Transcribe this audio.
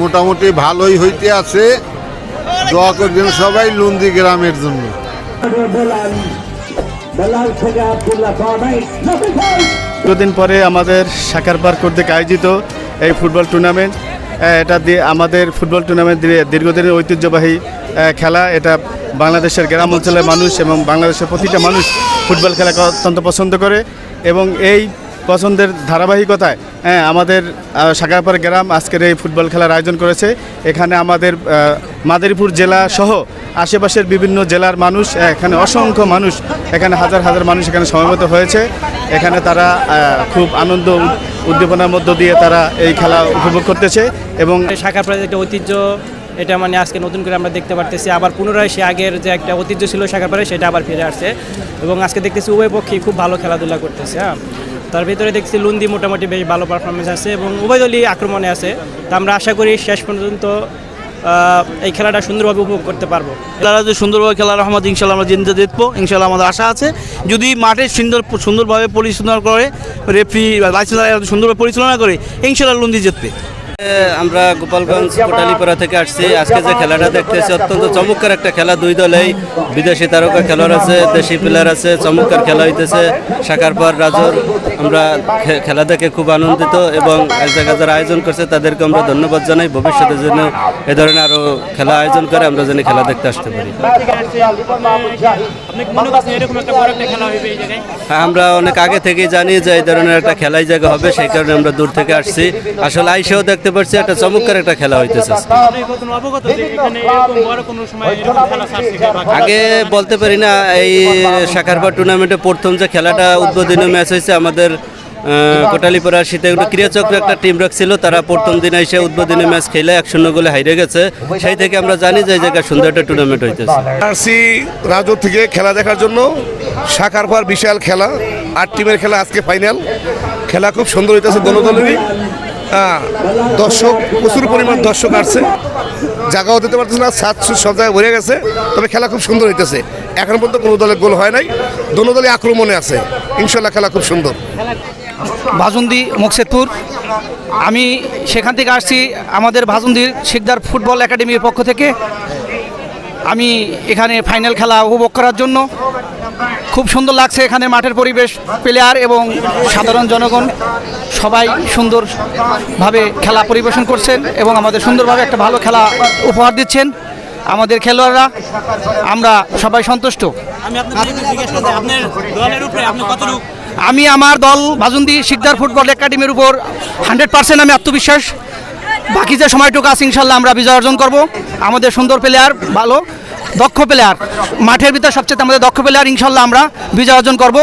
মোটামুটি ভালোই হইতে আছে। দোয়া করবেন সবাই লুন্দি গ্রামের জন্য। দীর্ঘদিন পরে আমাদের সাকার পার্ক কর্তৃক আয়োজিত এই ফুটবল টুর্নামেন্ট এটা দিয়ে আমাদের ফুটবল টুর্নামেন্ট দীর্ঘদিনের ঐতিহ্যবাহী খেলা, এটা বাংলাদেশের গ্রাম অঞ্চলের মানুষ এবং বাংলাদেশের প্রতিটা মানুষ ফুটবল খেলা অত্যন্ত পছন্দ করে এবং এই পছন্দের ধারাবাহিকতায় হ্যাঁ আমাদের সাকারপাড় গ্রাম আজকের এই ফুটবল খেলার আয়োজন করেছে। এখানে আমাদের মাদারীপুর জেলা সহ আশেপাশের বিভিন্ন জেলার মানুষ, এখানে অসংখ্য মানুষ, এখানে হাজার হাজার মানুষ এখানে সমবেত হয়েছে। এখানে তারা খুব আনন্দ উদ- উদ্দীপনার মধ্য দিয়ে তারা এই খেলা উপভোগ করতেছে এবং প্রায় একটা ঐতিহ্য, এটা মানে আজকে নতুন করে আমরা দেখতে পারতেছি। আবার পুনরায় সে আগের যে একটা ঐতিহ্য ছিল প্রায় সেটা আবার ফিরে আসছে। এবং আজকে দেখতেছি উভয় পক্ষেই খুব ভালো খেলাধুলা করতেছে হ্যাঁ। তার ভিতরে দেখছি লুন্দি মোটামুটি বেশ ভালো পারফরমেন্স আছে এবং উভয় দলই আক্রমণে আছে। তা আমরা আশা করি শেষ পর্যন্ত এই খেলাটা সুন্দরভাবে উপভোগ করতে পারব। খেলাটা যদি সুন্দরভাবে খেলা রহমত ইনশাল্লাহ আমরা জিনতে দেখব। ইনশাল্লাহ আমাদের আশা আছে। যদি মাঠে সুন্দর, সুন্দরভাবে পরিচালনা করে রেফ্রি লাইসেন্স সুন্দরভাবে পরিচালনা করে ইনশাল্লাহ লুন্দি জিতবে। আমরা গোপালগঞ্জ কোটালীপাড়া থেকে আসছি। আজকে যে খেলাটা দেখতেছি, অত্যন্ত চমৎকার একটা খেলা। দুই দলেই বিদেশি তারকা খেলোয়াড় আছে, দেশি প্লেয়ার আছে, চমৎকার খেলা হইতেছে। শাকারপাড় রাজর আমরা খেলা দেখে খুব আনন্দিত এবং এক জায়গায় যারা আয়োজন করছে, তাদেরকে আমরা ধন্যবাদ জানাই। ভবিষ্যতে যেন এ ধরনের আরও খেলা আয়োজন করে, আমরা যেন খেলা দেখতে আসতে পারি। আমরা অনেক আগে থেকেই জানি যে এই ধরনের একটা খেলাই জায়গা হবে, সেই কারণে আমরা দূর থেকে আসছি। আসলে আইসেও দেখতে পাচ্ছি একটা চমৎকার একটা খেলা হইতেছে আগে বলতে পারি না এই শাখারপা টুর্নামেন্টে প্রথম যে খেলাটা উদ্বোধনী ম্যাচ হয়েছে আমাদের আহ, কোটালীপাড়া সীতাকুণ্ড ক্রীড়াচক্র একটা টিম রাখছিল তারা প্রথম দিন এসে উদ্বোধনী ম্যাচ খেলে এক শূন্য গোলে হারিয়ে গেছে। সেই থেকে আমরা জানি যে জায়গায় সুন্দর একটা টুর্নামেন্ট হইতেছে। আসছি রাজু থেকে খেলা দেখার জন্য শাখার পর বিশাল খেলা আট টিমের খেলা আজকে ফাইনাল খেলা খুব সুন্দর হইতেছে দোনো দলেরই হ্যাঁ, দর্শক, প্রচুর পরিমাণ দর্শক আসছে। জায়গাও দিতে পারতেছে না সাত সব জায়গায় ভরে গেছে। তবে খেলা খুব সুন্দর হইতেছে। এখন পর্যন্ত কোনো দলের গোল হয় নাই। দোনো দলই আক্রমণে আছে। ইনশাল্লাহ খেলা খুব সুন্দর। ভাজুন্দি মুকসেদপুর আমি সেখান থেকে আসছি আমাদের ভাজুন্দির শিকদার ফুটবল একাডেমির পক্ষ থেকে। আমি এখানে ফাইনাল খেলা উপভোগ করার জন্য খুব সুন্দর লাগছে এখানে মাঠের পরিবেশ প্লেয়ার এবং সাধারণ জনগণ সবাই সুন্দরভাবে খেলা পরিবেশন করছেন এবং আমাদের সুন্দরভাবে একটা ভালো খেলা উপহার দিচ্ছেন আমাদের খেলোয়াড়রা। আমরা সবাই সন্তুষ্ট। আমি আমার দল বাজুন্দি শিকদার ফুটবল একাডেমির উপর হান্ড্রেড পার্সেন্ট আমি আত্মবিশ্বাস। বাকি যে সময়টুকু আছে ইনশাল্লাহ আমরা বিজয় অর্জন করব। আমাদের সুন্দর প্লেয়ার ভালো। দক্ষ প্লেয়ার মাঠের ভিতরে সবচেয়ে আমাদের দক্ষ প্লেয়ার ইনশাল্লাহ আমরা বিজয় অর্জন করব।